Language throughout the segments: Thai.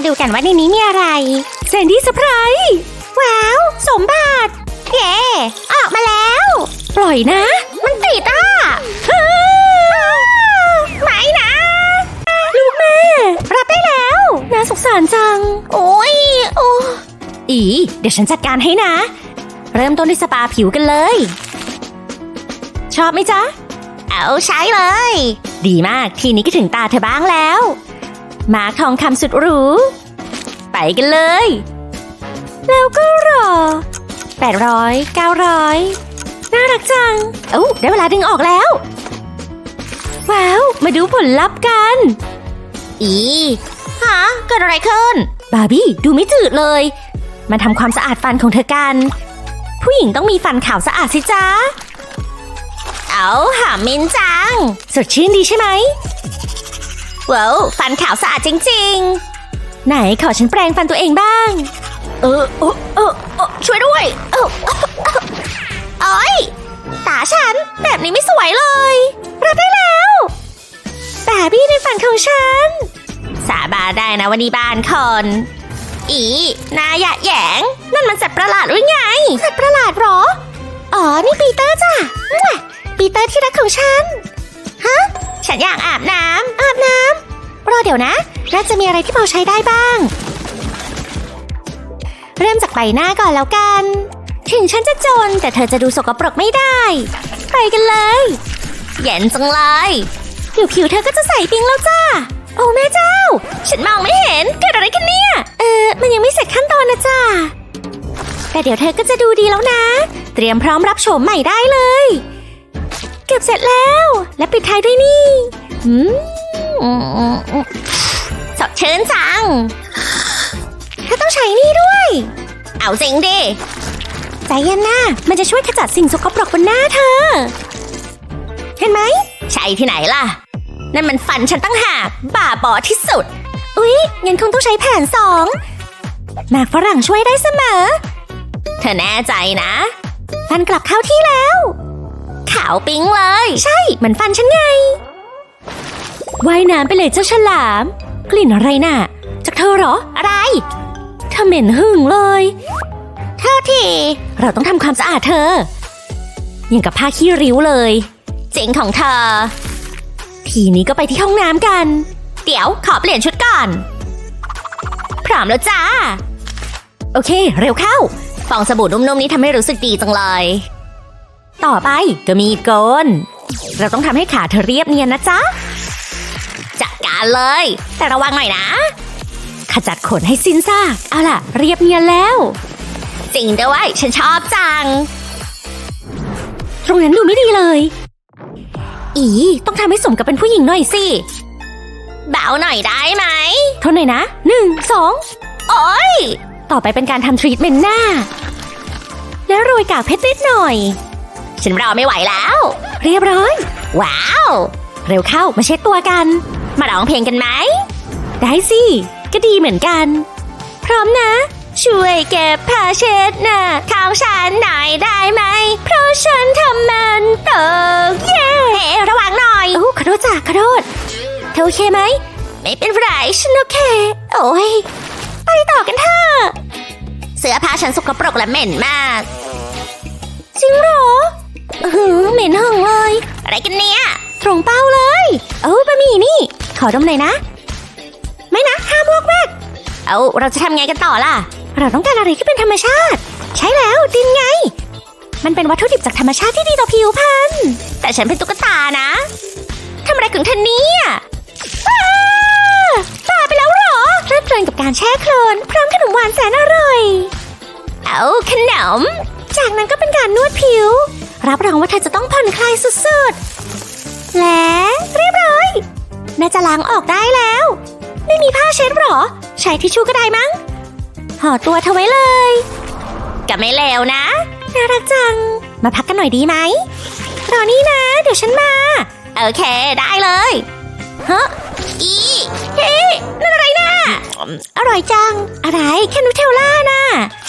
มาดูกันว่าในนี้มีอะไรแซนดี้เซอร์ไพรส์ว้าว สมบัติเย่ออกมาแล้ว ปล่อยนะ มันติดอะไม่นะ ลูกแม่ รับได้แล้วน่าสงสารจัง โอ้ยโอ้อีเดี๋ยวฉันจัดการให้นะ เริ่มต้นด้วยสปาผิวกันเลย ชอบไหมจ๊ะ เอาใช้เลย ดีมากทีนี้ก็ถึงตาเธอบ้างแล้ว มาทองคำสุดหรู ไปกันเลย แล้วก็รอแปดร้อยเก้าร้อยน่ารักจัง เอ้าได้เวลาดึงออกแล้ว ว้าว มาดูผลลัพธ์กัน อีฮะเกิดอะไรขึ้น บาร์บี้ดูไม่จืดเลย มาทำความสะอาดฟันของเธอกัน ผู้หญิงต้องมีฟันขาวสะอาดสิจ๊ะเอาหามินจัง สดชื่นดีใช่ไหม ว้าวฟันขาวสะอาดจริงไหนขอฉันแปรงฟันตัวเองบ้างๆเออเออเออเออช่วยด้วยเออโอ้ยตาฉัน แบบนี้ไม่สวยเลย รับได้แล้วบาร์บี้ในฝันของฉัน สาบานได้นะวันนี้บ้านคนอีนายะแหยง นั่นมันสัตว์ประหลาดหรือไง สัตว์ประหลาดหรอ อ๋อ นี่ปีเตอร์จ้ะมั่วปีเตอร์ที่รักของฉัน ฮะ ฉันอยากอาบน้ำอาบน้ำรอเดี๋ยวนะ น่าจะมีอะไรที่พอใช้ได้บ้าง เริ่มจากใบหน้าก่อนแล้วกัน ถึงฉันจะจนแต่เธอจะดูสกปรกไม่ได้ ไปกันเลยเย็นจังเลยเดี๋ยวผิวเธอก็จะใสปิ้งแล้วจ้าโอ้แม่เจ้า ฉันมองไม่เห็นเกิดอะไรขึ้นเนี่ย เออ มันยังไม่เสร็จขั้นตอนนะจ้าแต่เดี๋ยวเธอก็จะดูดีแล้วนะ เตรียมพร้อมรับโฉมใหม่ได้เลย เกือบเสร็จแล้ว และปิดท้ายด้วยนี่อืมสดชื่นจังเธอต้องใช้นี่ด้วย เอาจริงดิใจเย็นนะมันจะช่วยขจัดสิ่งสกปรกบนหน้าเธอ เห็นไหม ใช่ที่ไหนล่ะ นั่นมันฟันฉันตั้งหากบ้าบอที่สุด อุ๊ยงั้นคงต้องใช้แผนสองหมากฝรั่งช่วยได้เสมอ เธอแน่ใจนะ ฟันกลับเข้าที่แล้ว ขาวปิ๊งเลย ใช่เหมือนฟันฉันไง ว่ายน้ำไปเลยเจ้าฉลาม กลิ่นอะไรน่ะ จากเธอเหรอ อะไรเธอเหม็นหึ่งเลย เท่าที เราต้องทำความสะอาดเธอ อย่างกับผ้าขี้ริ้วเลยจริงของเธอ ทีนี้ก็ไปที่ห้องน้ำกัน เดี๋ยวขอเปลี่ยนชุดก่อน พร้อมแล้วจ้า โอเค เร็วเข้า ฟองสบู่นุ่มๆนี้ทำให้รู้สึกดีจังเลย ต่อไปก็มีโกน เราต้องทำให้ขาเธอเรียบเนียนนะจ๊ะ จัดการเลย แต่ระวังหน่อยนะ ขจัดขนให้สิ้นซาก เอาล่ะ เรียบเนียนแล้ว จริงด้วยฉันชอบจัง ตรงนั้นดูไม่ดีเลย อีต้องทำให้สมกับเป็นผู้หญิงหน่อยสิเบาหน่อยได้ไหมทนหน่อยนะหนึ่งสองโอ๊ยต่อไปเป็นการทำทรีทเมนต์หน้า แล้วโรยกากเพชรนิดหน่อย ฉันรอไม่ไหวแล้ว เรียบร้อย ว้าว เร็วเข้ามาเช็ดตัวกัน มาร้องเพลงกันไหม ได้สิ ก็ดีเหมือนกัน พร้อมนะ ช่วยเก็บผ้าเช็ดหน้าของฉันหน่อยได้ไหม เพราะฉันทำมันตกเย้ระวังหน่อยโอ้ขอโทษจ้ะขอโทษเธอโอเคไหม ไม่เป็นไรฉันโอเค โอ้ยไปต่อกันเถอะเสื้อผ้าฉันสกปรกและเหม็นมาก จริงเหรอ เออเหม็นหึงเลย อะไรกันเนี่ยตรงเป้าเลย เอ้าบะหมี่นี่ ขอดมหน่อยนะ ไม่นะห้ามวกแวกเอาเราจะทำไงกันต่อล่ะ เราต้องการอะไรที่เป็นธรรมชาติ ใช่แล้วดินไง มันเป็นวัตถุดิบจากธรรมชาติที่ดีต่อผิวพรรณแต่ฉันเป็นตุ๊กตานะทำอะไรของเธอเนี่ยอ้าบ้าไปแล้วเหรอเพลิดเพลินกับการแช่โคลนพร้อมขนมหวานแสนอร่อย เอาขนม จากนั้นก็เป็นการนวดผิว รับรองว่าเธอจะต้องผ่อนคลายสุดๆ และเรียบร้อยน่าจะล้างออกได้แล้ว ไม่มีผ้าเช็ดหรอ ใช้ทิชชู่ก็ได้มั้งห่อตัวเธอไว้เลยก็ไม่เลวนะน่ารักจัง มาพักกันหน่อยดีไหมรอนี่นะ เดี๋ยวฉันมา โอเค ได้เลยฮะอีเฮ้นั่นอะไรนะอร่อยจัง อะไรแค่นูเทลล่านะ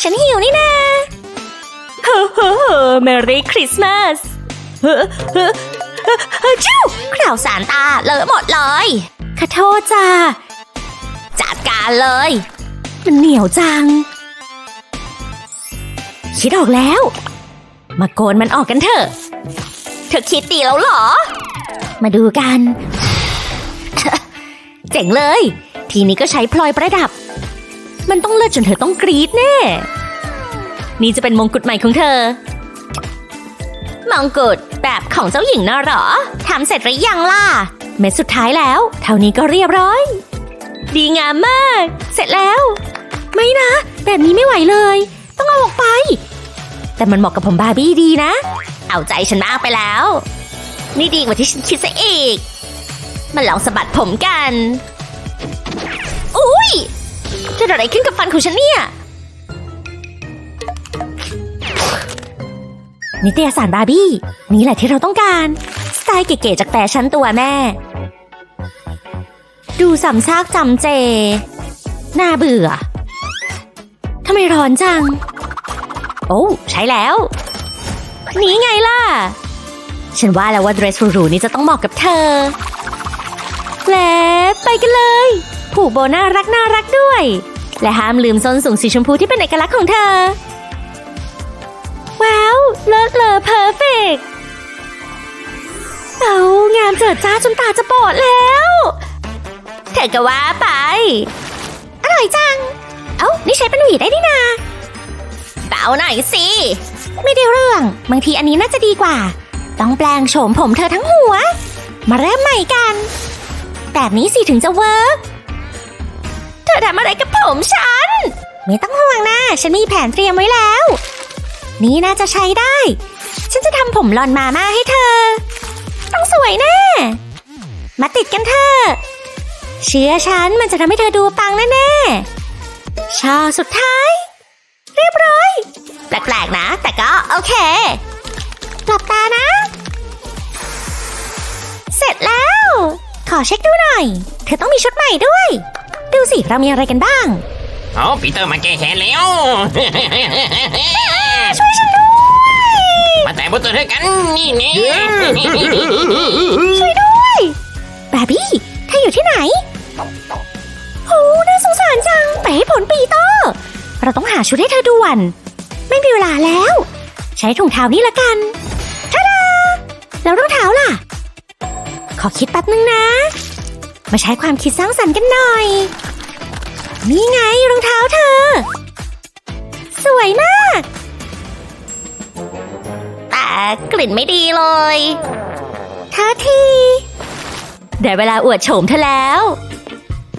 ฉันหิวนี่นะ ฮ้อเฮ้เมรี่คริสต์มาสเฮ้เฮ้อเฮ้อเฮ้อจิ้วข่าวสารตาเลอะหมดเลย ขอโทษจ้า จัดการเลย มันเหนียวจัง คิดออกแล้ว มาโกนมันออกกันเถอะ เธอคิดดีแล้วเหรอ มาดูกัน เจ๋งเลย ทีนี้ก็ใช้พลอยประดับ มันต้องเลิศจนเธอต้องกรี๊ดแน่ นี่จะเป็นมงกุฎใหม่ของเธอมองกุฎแบบของเจ้าหญิงน่ะหรอทำเสร็จหรือยังล่ะ เม็ดสุดท้ายแล้ว เท่านี้ก็เรียบร้อย ดีงามมาก เสร็จแล้ว ไม่นะ แบบนี้ไม่ไหวเลย ต้องเอาออกไป แต่มันเหมาะกับผมบาร์บี้ดีนะ เอาใจฉันมากไปแล้ว นี่ดีกว่าที่ฉันคิดซะอีกมาลองสะบัดผมกัน อุ้ยเกิดอะไรขึ้นกับฟันของฉันเนี่ย นิตยสารบาร์บี้ นี่แหละที่เราต้องการ สไตล์เก๋ๆจากแฟชั่นตัวแม่ ดูสำซากจำเจ น่าเบื่อทำไมร้อนจัง โอ้ใช้แล้ว นี่ไงล่ะ ฉันว่าแล้วว่าเดรสหรูๆนี้จะต้องเหมาะกับเธอ และไปกันเลย ผูกโบน่ารักน่ารักด้วย และห้ามลืมส้นสูงสีชมพูที่เป็นเอกลักษณ์ของเธอ ว้าว เลิศเลอเพอร์เฟกเอางามเจิดจ้าจนตาจะบอดแล้ว เธอก็ว่าไป อร่อยจัง เอ้า นี่ใช้เป็นหวีได้นี่นาเบาหน่อยสิ ไม่ได้เรื่อง บางทีอันนี้น่าจะดีกว่า ต้องแปลงโฉมผมเธอทั้งหัว มาเริ่มใหม่กัน แบบนี้สิถึงจะเวิร์กเธอทำอะไรกับผมฉัน ไม่ต้องห่วงนะ ฉันมีแผนเตรียมไว้แล้ว นี่น่าจะใช้ได้ ฉันจะทำผมหลอนมาม่าให้เธอ ต้องสวยแน่ มาติดกันเถอะเชื่อฉันมันจะทำให้เธอดูปังแน่ๆช่อสุดท้าย เรียบร้อย แปลกๆนะ แต่ก็โอเคหลับตานะ เสร็จแล้ว ขอเช็คดูหน่อย เธอต้องมีชุดใหม่ด้วย ดูสิ เรามีอะไรกันบ้าง เอาปีเตอร์มาแก้แค้นแล้ว ช่วยฉันด้วยมาแต่บนตัวเธอกันนี่นี่ช่วยด้วยบาร์บี้เธออยู่ที่ไหนโอ้น่าสงสารจังไปให้ผลปีเตอร์ เราต้องหาชุดให้เธอด่วน ไม่มีเวลาแล้ว ใช้ถุงเท้านี่ละกันทาดาแล้วรองเท้าล่ะ ขอคิดแป๊บนึงนะ มาใช้ความคิดสร้างสรรค์กันหน่อย นี่ไงรองเท้าเธอ สวยมาก แต่กลิ่นไม่ดีเลยเธอที ได้เวลาอวดโฉมเธอแล้ว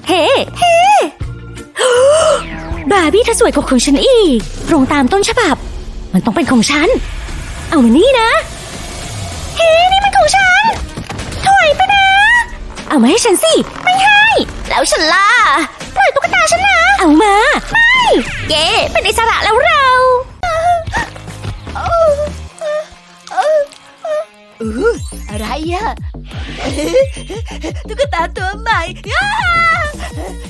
เฮ้เฮ้บาร์บี้เธอสวยกว่าของฉันอีก ตรงตามต้นฉบับ มันต้องเป็นของฉัน เอามานี่นะ เฮ้ นี่มันของฉันถอยไปนะ เอามาให้ฉันสิ ไม่ให้ แล้วฉันล่ะ ล่อยตุ๊กตาฉันนะ เอามา ไม่ เย้เป็นอิสระแล้วเราอะไรอะตุ๊กตาตัวใหม่อ้า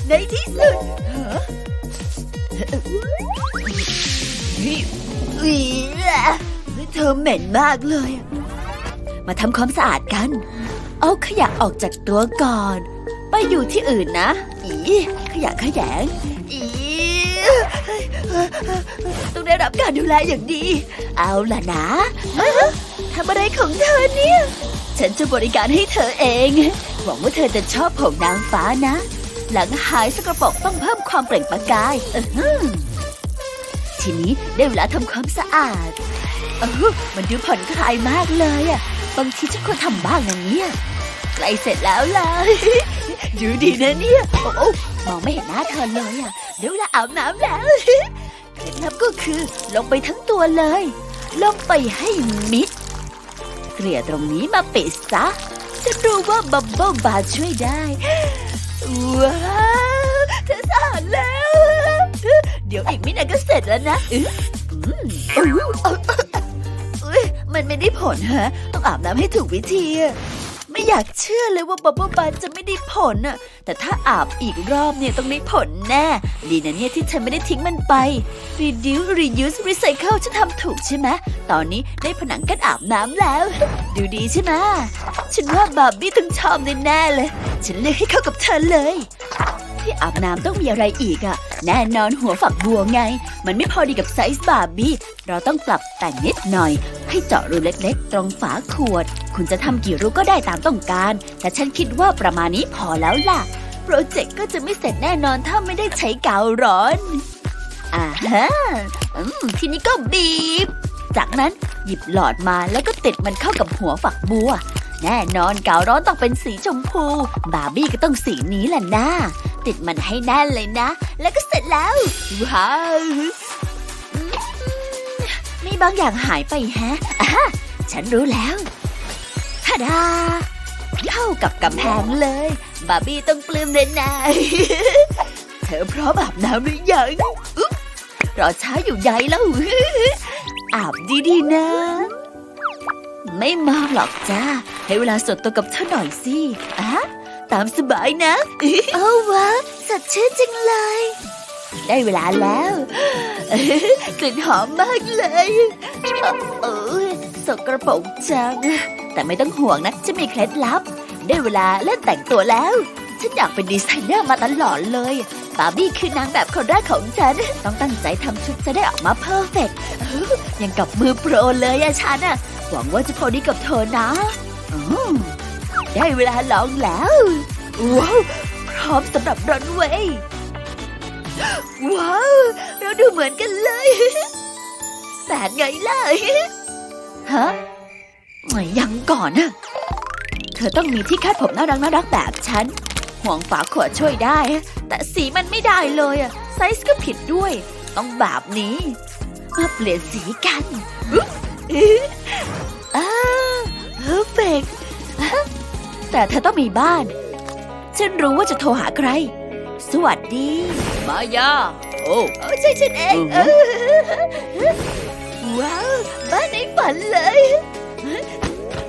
ในที่สุดฮะอุ๊ยอุ๊ยเธอเหม็นมากเลยอะมาทำความสะอาดกัน เอาขยะออกจากตัวก่อน ไปอยู่ที่อื่นนะอี ขยะขยงอีต้องได้รับการดูแลอย่างดี เอาล่ะนะทำอะไรของเธอเนี่ย ฉันจะบริการให้เธอเอง หวังว่าเธอจะชอบผมนางฟ้านะ หลังหายสกปรกต้องเพิ่มความเปล่งประกายอื้อหือทีนี้ได้เวลาทำความสะอาดเออมันดูผ่อนคลายมากเลยอะบางทีฉันควรทำบ้างนะเนี่ย ใกล้เสร็จแล้วล่ะดูดีนะเนี่ยโอ้โอ้มองไม่เห็นหน้าเธอเลยอะเดี๋ยวเวลาอาบน้ำแล้วเคล็ดลับก็คือ ลงไปทั้งตัวเลย ลงไปให้มิดเกลี่ยตรงนี้มาปิดซะจะรู้ว่าบับเบิ้ลบาช่วยได้ว้าวเธอสะอาดแล้ว เดี๋ยวอีกไม่นานก็เสร็จแล้วนะอื้ออืมอู้เออมันไม่ได้ผลฮะ ต้องอาบน้ำให้ถูกวิธีอะ ไม่อยากเชื่อเลยว่าบับเบิ้ลบาร์จะไม่ได้ผลน่ะ แต่ถ้าอาบอีกรอบเนี่ยต้องได้ผลแน่ ดีนะเนี่ยที่ฉันไม่ได้ทิ้งมันไป reduce reuse recycle ฉันทำถูกใช่ไหม ตอนนี้ได้ผนังกั้นอาบน้ำแล้ว ดูดีใช่ไหม ฉันว่าบาร์บี้ต้องชอบแน่ๆเลย ฉันเลือกให้เข้ากับเธอเลย ที่อาบน้ำต้องมีอะไรอีกอะแน่นอนหัวฝักบัวไง มันไม่พอดีกับไซส์บาร์บี้ เราต้องปรับแต่งนิดหน่อย ให้เจาะรูเล็กๆ ตรงฝาขวด คุณจะทำกี่รูก็ได้ตามต้องการ แต่ฉันคิดว่าประมาณนี้พอแล้วล่ะ โปรเจกต์ก็จะไม่เสร็จแน่นอนถ้าไม่ได้ใช้กาวร้อนอ่าฮะอืมทีนี้ก็บีบ จากนั้นหยิบหลอดมาแล้วก็ติดมันเข้ากับหัวฝักบัว แน่นอนกาวร้อนต้องเป็นสีชมพู บาร์บี้ก็ต้องสีนี้แหละนะติดมันให้แน่นเลยนะ แล้วก็เสร็จแล้ว ว้าวมีบางอย่างหายไปแฮะอะฉันรู้แล้วท่าดาเข้ากับกำแพงเลย บาร์บี้ต้องปลื้มแน่ๆเธอพร้อมอาบน้ำหรือยังรอช้าอยู่ใหญ่แล้วอาบดีๆนะ ไม่มากหรอกจ้า ให้เวลาสดตัวกับเธอหน่อยสิอะตามสบายนะโอ้ว้าสดชื่นจังเลย ได้เวลาแล้วกลิ่นหอมมากเลยเออสกระปรกจัง แต่ไม่ต้องห่วงนะจะมีเคล็ดลับ ได้เวลาเล่นแต่งตัวแล้ว ฉันอยากเป็นดีไซเนอร์มาตลอดเลยบาร์บี้คือนางแบบคนแรกของฉัน ต้องตั้งใจทำชุดจะได้ออกมาเพอร์เฟกต์ยังกับมือโปรเลยอะฉันอะ หวังว่าจะพอดีกับเธอนะอืมได้เวลาลองแล้ว ว้าว พร้อมสำหรับรันเวย์ว้าว เราดูเหมือนกันเลยแต่ไงล่ะฮะยังก่อนนะเธอต้องมีที่คาดผมน่ารักน่ารักแบบฉัน ห่วงฝาขวดช่วยได้ แต่สีมันไม่ได้เลยอะไซส์ก็ผิดด้วย ต้องแบบนี้ มาเปลี่ยนสีกัน อุ๊ยอ้าวเพอร์เฟกแต่เธอต้องมีบ้าน ฉันรู้ว่าจะโทรหาใคร สวัสดี มายา โอ้ใช่ฉันเองเออว้าว บ้านในฝันเลย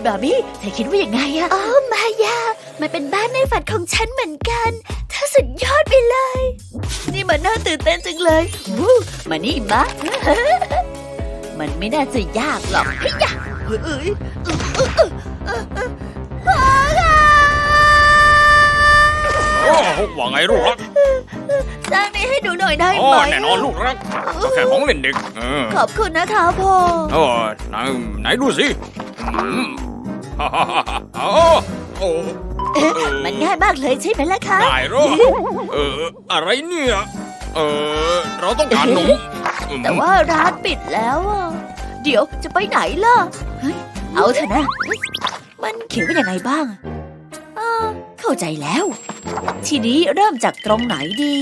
บาร์บี้เธอคิดว่ายังไงอะอ๋อมายา มันเป็นบ้านในฝันของฉันเหมือนกันเธอสุดยอดไปเลย นี่มันน่าตื่นเต้นจังเลยวู้มานี่มา มันไม่น่าจะยากหรอกเฮ้ยยะเฮ้ยเอ้ยเอ้ยเอ้ยเอ้ยเอ้ยเอ้ยพ่อค่ะโอ้ว่าไงลูกรักสร้างนี้ให้ดูหน่อยได้อ๋อไหมแน่นอนลูกรักก็แค่ของเล่นเด็กเออขอบคุณนะคะพ่อเออไหนไหนดูสิอืมฮ่าฮ่าฮ่าฮ่าโอ้โอ้เออมันง่ายมากเลยใช่ไหมล่ะคะได้หรอเอออะไรเนี่ยเออเราต้องการหนมอืม แต่ว่าร้านปิดแล้วอะเดี๋ยวจะไปไหนล่ะเฮ้ยเอาเถอะนะ มันเขียนว่ายังไงบ้างอ่าเข้าใจแล้ว ทีนี้เริ่มจากตรงไหนดี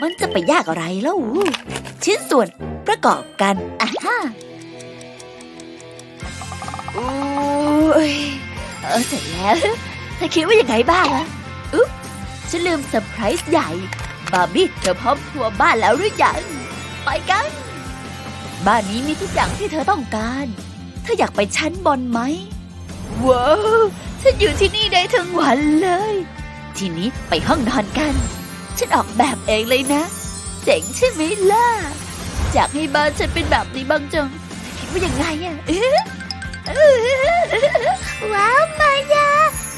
มันจะไปยากอะไรแล้ว ชิ้นส่วนประกอบกันอะฮะอุ้ยเออเสร็จแล้วเธอคิดว่ายังไงบ้างอะอุ๊บฉันลืมเซอร์ไพรส์ใหญ่ บาร์บี้เธอพร้อมทัวร์บ้านแล้วหรือยัง ไปกัน บ้านนี้มีทุกอย่างที่เธอต้องการ เธออยากไปชั้นบนไหม ว้าวฉันอยู่ที่นี่ได้ทั้งวันเลย ทีนี้ไปห้องนอนกัน ฉันออกแบบเองเลยนะ เจ๋งใช่ไหมล่ะ อยากให้บ้านฉันเป็นแบบนี้บ้างจังคิดว่ายังไงอะเอ๊ะว้าวมายา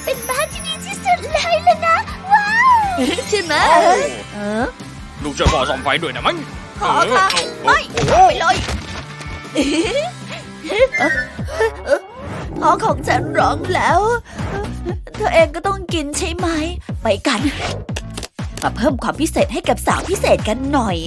เป็นบ้านที่ดีที่สุดเลยล่ะนะ ว้าว ใช่ไหมเออ ลูกช่วยพ่อส่องไฟด้วยนะมั้ง ขอค่ะเออไม่โอ้ไปเลยพ่อของฉันร้องแล้ว เธอเองก็ต้องกินใช่ไหม ไปกัน มาเพิ่มความพิเศษให้กับสาวพิเศษกันหน่อย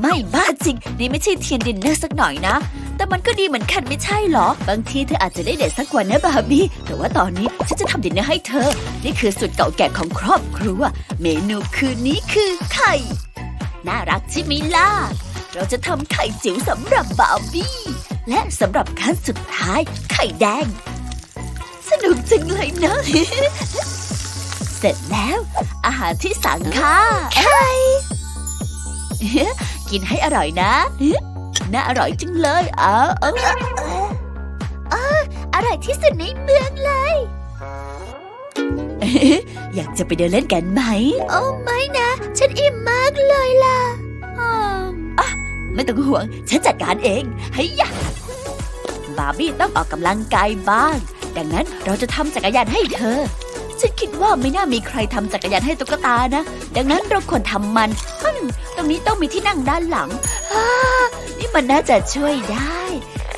ไม่บ้าจริง นี่ไม่ใช่เทียนดินเนอร์สักหน่อยนะ แต่มันก็ดีเหมือนกันไม่ใช่เหรอ บางทีเธออาจจะได้เดทสักวันนะบาร์บี้ แต่ว่าตอนนี้ฉันจะทำดินเนอร์ให้เธอ นี่คือสูตรเก่าแก่ของครอบครัว เมนูคืนนี้คือไข่ น่ารักใช่ไหมล่ะ เราจะทำไข่จิ๋วสำหรับบาร์บี้ และสำหรับขั้นสุดท้าย ไข่แดง สนุกจังเลยนะ เสร็จแล้ว อาหารที่สั่งค่ะไข่กินให้อร่อยนะ น่าอร่อยจังเลย เออเออเอออร่อยที่สุดในเมืองเลย อยากจะไปเดินเล่นกันไหม โอ้ไม่นะ ฉันอิ่มมากเลยล่ะอะไม่ต้องห่วง ฉันจัดการเองให้ยะบาร์บี้ต้องออกกำลังกายบ้าง ดังนั้นเราจะทำจักรยานให้เธอ ฉันคิดว่าไม่น่ามีใครทำจักรยานให้ตุ๊กตานะ ดังนั้นเราควรทำมันฮึ่มตรงนี้ต้องมีที่นั่งด้านหลังอ่านี่มันน่าจะช่วยได้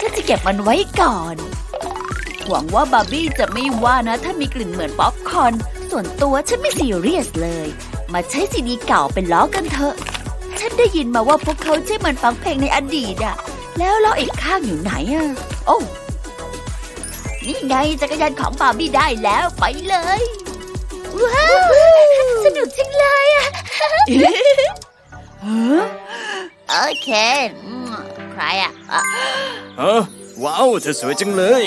ฉันจะเก็บมันไว้ก่อน หวังว่าบาร์บี้จะไม่ว่านะ ถ้ามีกลิ่นเหมือนป๊อปคอนส่วนตัวฉันไม่ซีเรียสเลย มาใช้ซีดีเก่าเป็นล้อกันเถอะ ฉันได้ยินมาว่าพวกเขาใช้มันฟังเพลงในอดีตอะแล้วล้ออีกข้างอยู่ไหนอะโอ้นี่ไงจักรยานของบาร์บี้ได้แล้วไปเลย ว้าว สนุกจังเลยอะโอเค ใครอะอะฮะว้าวเธอสวยจังเลย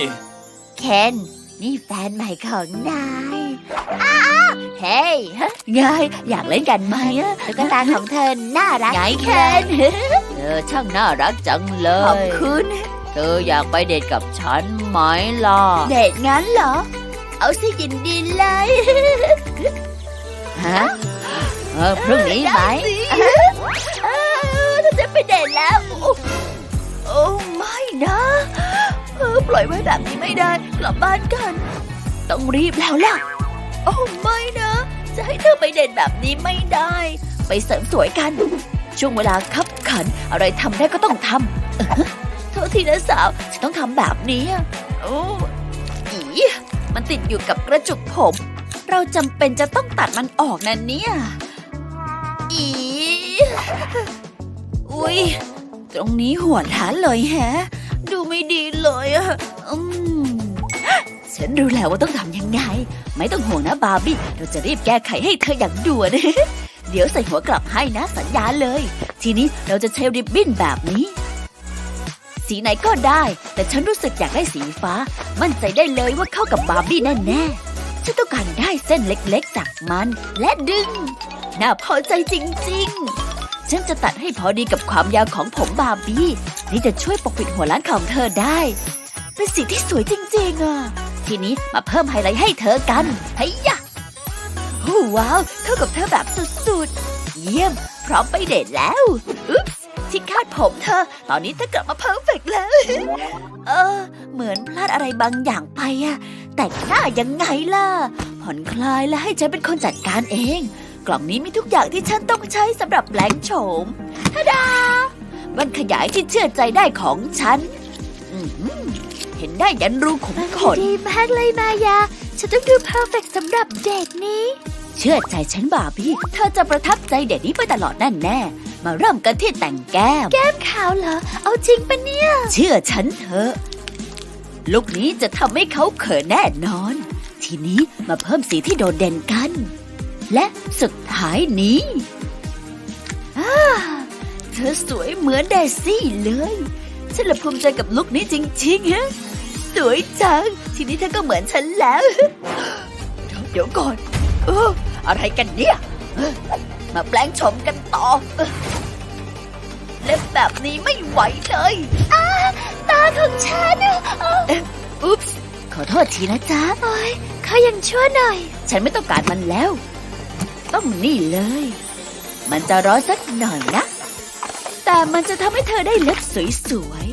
เคน นี่แฟนใหม่ของนาย อ้าเฮ้ยฮะไงอยากเล่นกันไหมอะตุ๊กตาของเธอน่ารักไงเคนเธอช่างน่ารักจังเลยขอบคุณ เธออยากไปเดทกับฉันไหมล่ะ เดทงั้นเหรอ เอาสิยินดีเลย ฮะเออพรุ่งนี้ไหม เออเธอจะไปเดทแล้ว โอ้โอ้ไม่นะเออ ปล่อยไว้แบบนี้ไม่ได้ กลับบ้านกัน ต้องรีบแล้วล่ะ โอ้ไม่นะ จะให้เธอไปเดทแบบนี้ไม่ได้ ไปเสริมสวยกัน ช่วงเวลาคับขันอะไรทำได้ก็ต้องทำเออโทษทีนะสาวฉันต้องทำแบบนี้อะโอ้อีมันติดอยู่กับกระจุกผม เราจำเป็นจะต้องตัดมันออกนะเนี่ยอีอุ๊ยตรงนี้หัวล้านเลยแฮะ ดูไม่ดีเลยอะอืมฉันรู้แล้วว่าต้องทำยังไง ไม่ต้องห่วงนะบาร์บี้ เราจะรีบแก้ไขให้เธออย่างด่วน เดี๋ยวใส่หัวกลับให้นะสัญญาเลย ทีนี้เราจะใช้ริบบิ้นแบบนี้ สีไหนก็ได้ แต่ฉันรู้สึกอยากได้สีฟ้า มั่นใจได้เลยว่าเข้ากับบาร์บี้แน่ๆ ฉันต้องการได้เส้นเล็กๆจากมัน และดึง น่าพอใจจริง ๆ ฉันจะตัดให้พอดีกับความยาวของผมบาร์บี้ นี่จะช่วยปกปิดหัวล้านของเธอได้ เป็นสีที่สวยจริงๆอะ ทีนี้มาเพิ่มไฮไลท์ให้เธอกันเฮ้ยยะโอ้ว้าวเข้ากับเธอแบบสุดๆ เยี่ยม พร้อมไปเดทแล้วอุ๊ปส์ที่คาดผมเธอ ตอนนี้เธอกลับมาเพอร์เฟกต์แล้ว เออ เหมือนพลาดอะไรบางอย่างไปอะแต่งหน้ายังไงล่ะ ผ่อนคลายและให้ฉันเป็นคนจัดการเอง กล่องนี้มีทุกอย่างที่ฉันต้องใช้สำหรับแปลงโฉมทะดา มันขยายที่เชื่อใจได้ของฉันอือหือเห็นได้ยันรูขุมขน ดีมากเลยมายา ฉันต้องดูเพอร์เฟกสำหรับเดทนี้ เชื่อใจฉันบาร์บี้ เธอจะประทับใจเด็กนี้ไปตลอดแน่แน่ๆมาเริ่มกันที่แต่งแก้ม แก้มขาวเหรอ เอาจริงปะเนี่ย เชื่อฉันเถอะลุคนี้จะทำให้เขาเขินแน่นอน ทีนี้มาเพิ่มสีที่โดดเด่นกัน และสุดท้ายนี้อ่าเธอสวยเหมือนเดซี่เลย ฉันละภูมิใจกับลุคนี้จริงๆฮะสวยจัง ทีนี้เธอก็เหมือนฉันแล้ว เดี๋ยวเดี๋ยวก่อนเอออะไรกันเนี่ยเออมาแปลงโฉมกันต่อเออเล็บแบบนี้ไม่ไหวเลยตาของฉันอุ๊ปส์ขอโทษทีนะจ๊ะโอ้ยเขายังชั่วหน่อย ฉันไม่ต้องการมันแล้ว ต้องนี่เลย มันจะร้อนสักหน่อยนะ แต่มันจะทำให้เธอได้เล็บสวย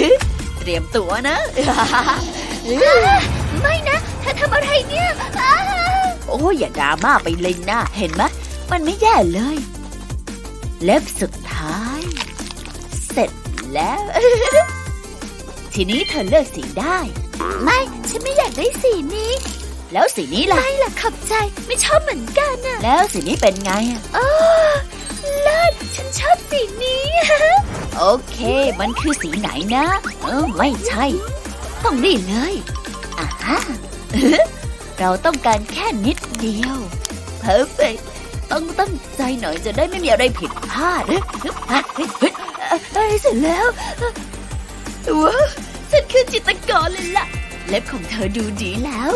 ๆ เตรียมตัวนะ ไม่นะเธอทำอะไรเนี่ย โอ้ยอย่าดราม่าไปเลยนะ เห็นไหมมันไม่แย่เลย เล็บสุดท้าย เสร็จแล้ว ทีนี้เธอเลือกสีได้ ไม่ ฉันไม่อยากได้สีนี้ แล้วสีนี้ล่ะ ไม่ล่ะขอบใจไม่ชอบเหมือนกันน่ะ แล้วสีนี้เป็นไงอะโอ้เลิศฉันชอบสีนี้ โอเค มันคือสีไหนนะ เออไม่ใช่ ต้องนี่เลยอ่าฮะเราต้องการแค่นิดเดียวเพอร์เฟกต้องตั้งใจหน่อยจะได้ไม่มีอะไรผิดพลาดเฮ้ยเฮ้ยเฮ้ยเฮ้ยเอ้ยเสร็จแล้วว้าวฉันคือจิตรกรเลยล่ะ เล็บของเธอดูดีแล้ว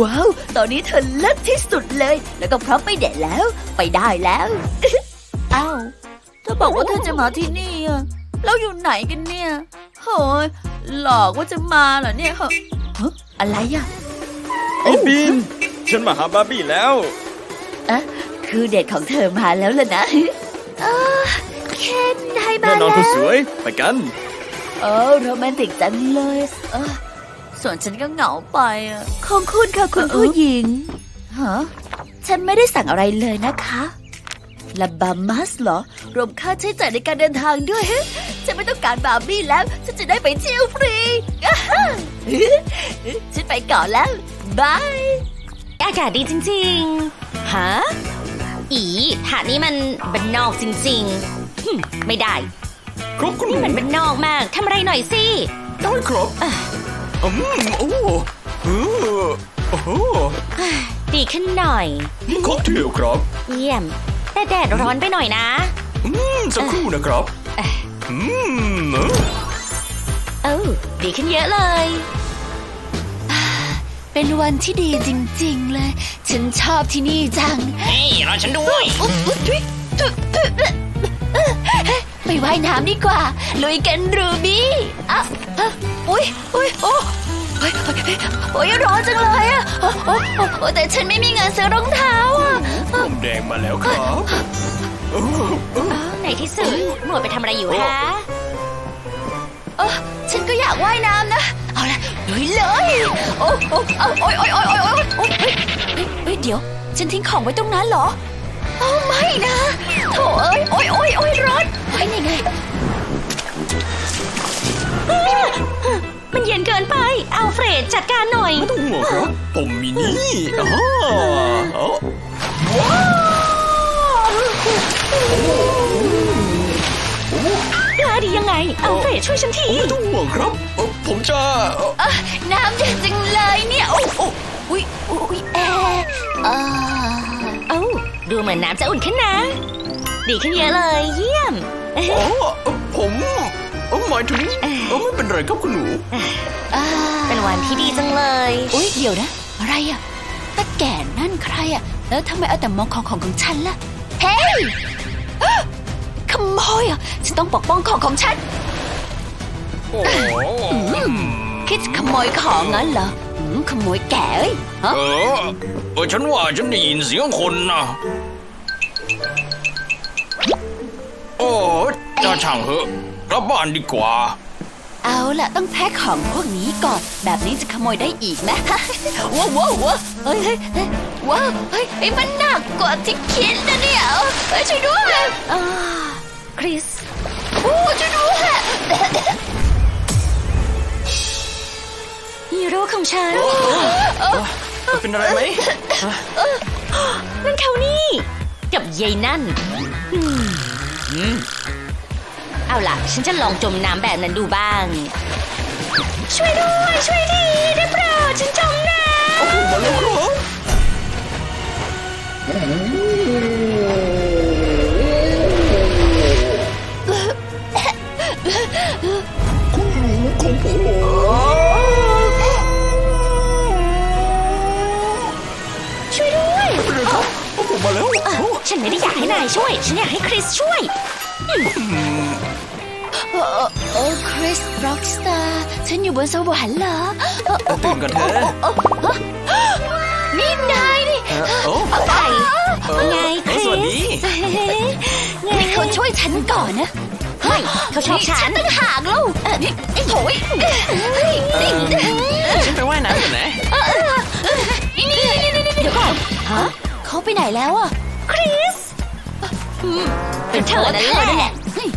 ว้าว ตอนนี้เธอเลิศที่สุดเลย แล้วก็พร้อมไปเด็ดแล้ว ไปได้แล้วอ้าวเธอบอกว่าเธอจะมาที่นี่อะแล้วอยู่ไหนกันเนี่ยโหยหลอกว่าจะมาเหรอเนี่ยเหรอฮะอะไรอะไอ้บีมฉันมาหาบาร์บี้แล้วคือเด็ดของเธอมาแล้วล่ะนะเคนได้มาแน่นอนแล้คนวสวย ไปกัน โอ้โรแมนติกจังเลยเออ ส่วนฉันก็เหงาไปอะของคุณค่ะคุณผู้หญิงฮะฉันไม่ได้สั่งอะไรเลยนะคะลาบามัสเหรอ รวมค่าใช้จ่ายในการเดินทางด้วย ฉันไม่ต้องการบาร์บี้แล้ว ฉันจะได้ไปเที่ยวฟรีอ่าฮะฉันไปก่อนแล้วบายอากาศดีจริงๆ ฮะ อีหาดนี้มันบันนอกจริงๆหึ่มไม่ได้ ครับคุณหนี่นูมันบันนอกมาก ทำอะไรหน่อยสิ ได้ครับ อืมโอ้เออโอ้โหดีขึ้นหน่อย ค็อกเทลครับ เยี่ยม แต่แดดร้อนไปหน่อยนะ อืมสักครู่นะครับ อืมเอ้าดีขึ้นเยอะเลย เป็นวันที่ดีจริง ๆ เลย ฉันชอบที่นี่จัง เฮ้ยรอฉันด้วยอุ๊ยอุ๊ยทุยทุยทุยไปว่ายน้ำดีกว่า ลุยกันรูบี้อะ อ้ยร้อนจังเลยอะโอ้โอ้โอ้โอ้แต่ฉันไม่มีเงินซื้อรองเท้าอะผมแดงมาแล้วครับโอ้โอ้ในที่สุดหมวดไปทำอะไรอยู่ฮะเออฉันก็อยากว่ายน้ำนะ เอาละลุยเลย โอ้โอ้เอาโอ้ยโอ้ยโอ้ยโอ้ยโอ้ยโอ้ยเฮ้ยเฮ้ยเฮ้ยเดี๋ยว ฉันทิ้งของไว้ตรงนั้นเหรอโอ้ไม่นะโถเอ้ยโอ้ยโอ้ยโอ้ยร้อนเฮ้ยนี่ไง มันเย็นเกินไปอัลเฟรดจัดการหน่อยไม่ต้องห่วงครับ ผมมีนี่อ๋ออ๋อกล้าดียังไงอัลเฟรดช่วยฉันทีไม่ต้องห่วงครับเอ่อผมจะเอ่ออะน้ำเย็นจังเลยเนี่ยโอ้โอ้อุ้ยอุ้ยแอร์อ่าเอ้าดูเหมือนน้ำจะอุ่นขึ้นนะ ดีขึ้นเยอะเลยเยี่ยมอ๋อเอ่อผม เอ่อหมายถึงเอ่อไม่เป็นไรครับคุณหนูอ่าเป็นวันที่ดีจังเลยอุ้ยเดี๋ยวนะ อะไรอะตาแก่นั่นใครอะ แล้วทำไมเอาแต่มองของของของฉันล่ะ เฮ้ยอ๊ะขโมยอะ ฉันต้องปกป้องของของฉันโอ้อืมคิดจะขโมยของงั้นเหรออืมขโมยแก่เอ้ยฮะเออเออฉันว่าฉันได้ยินเสียงคนนะโอ้จะช่างเหอะ กลับบ้านดีกว่า เอาล่ะ ต้องแพ็คของพวกนี้ก่อน แบบนี้จะขโมยได้อีกไหมว้าวว้าวว้าวเฮ้ยเฮ้ยเฮ้ยว้าวเฮ้ยเฮ้ยมันหนักกว่าที่คิดนะเนี่ยเฮ้ยช่วยด้วยอ่าคริสโอ้ช่วยด้วยฮีโร่ของฉัน เป็นอะไรไหมนั่นเขานี่ กับยายนั่น อืม เอาล่ะ ฉันจะลองจมน้ำแบบนั้นดูบ้าง ช่วยด้วย ช่วยทีได้โปรดฉันจมน้มาแล้วครับคุณหนูของผมำช่วยด้วย เป็นไรครับผมมาแล้วเอ่อฉันไม่ได้อยากให้นายช่วย ฉันอยากให้คริสช่วยโอ้ โอ้คริสร็อกสตาร์ฉันอยู่บนสวรรค์เหรอเอ่อตื่นกันเถอะโอ้ฮะนี่นายนี่โอ้ไก่ไงคริสสวัสดีไงให้เขาช่วยฉันก่อนนะไม่เขาชอบฉันตั้งหากแล้วนี่ไอ้โถยนี่ฉันไปว่ายน้ำกันนะนี่นี่นี่นี่เดี๋ยวก่อนฮะเขาไปไหนแล้วอะคริสเป็นเธอนั่นแหละเฮ้ย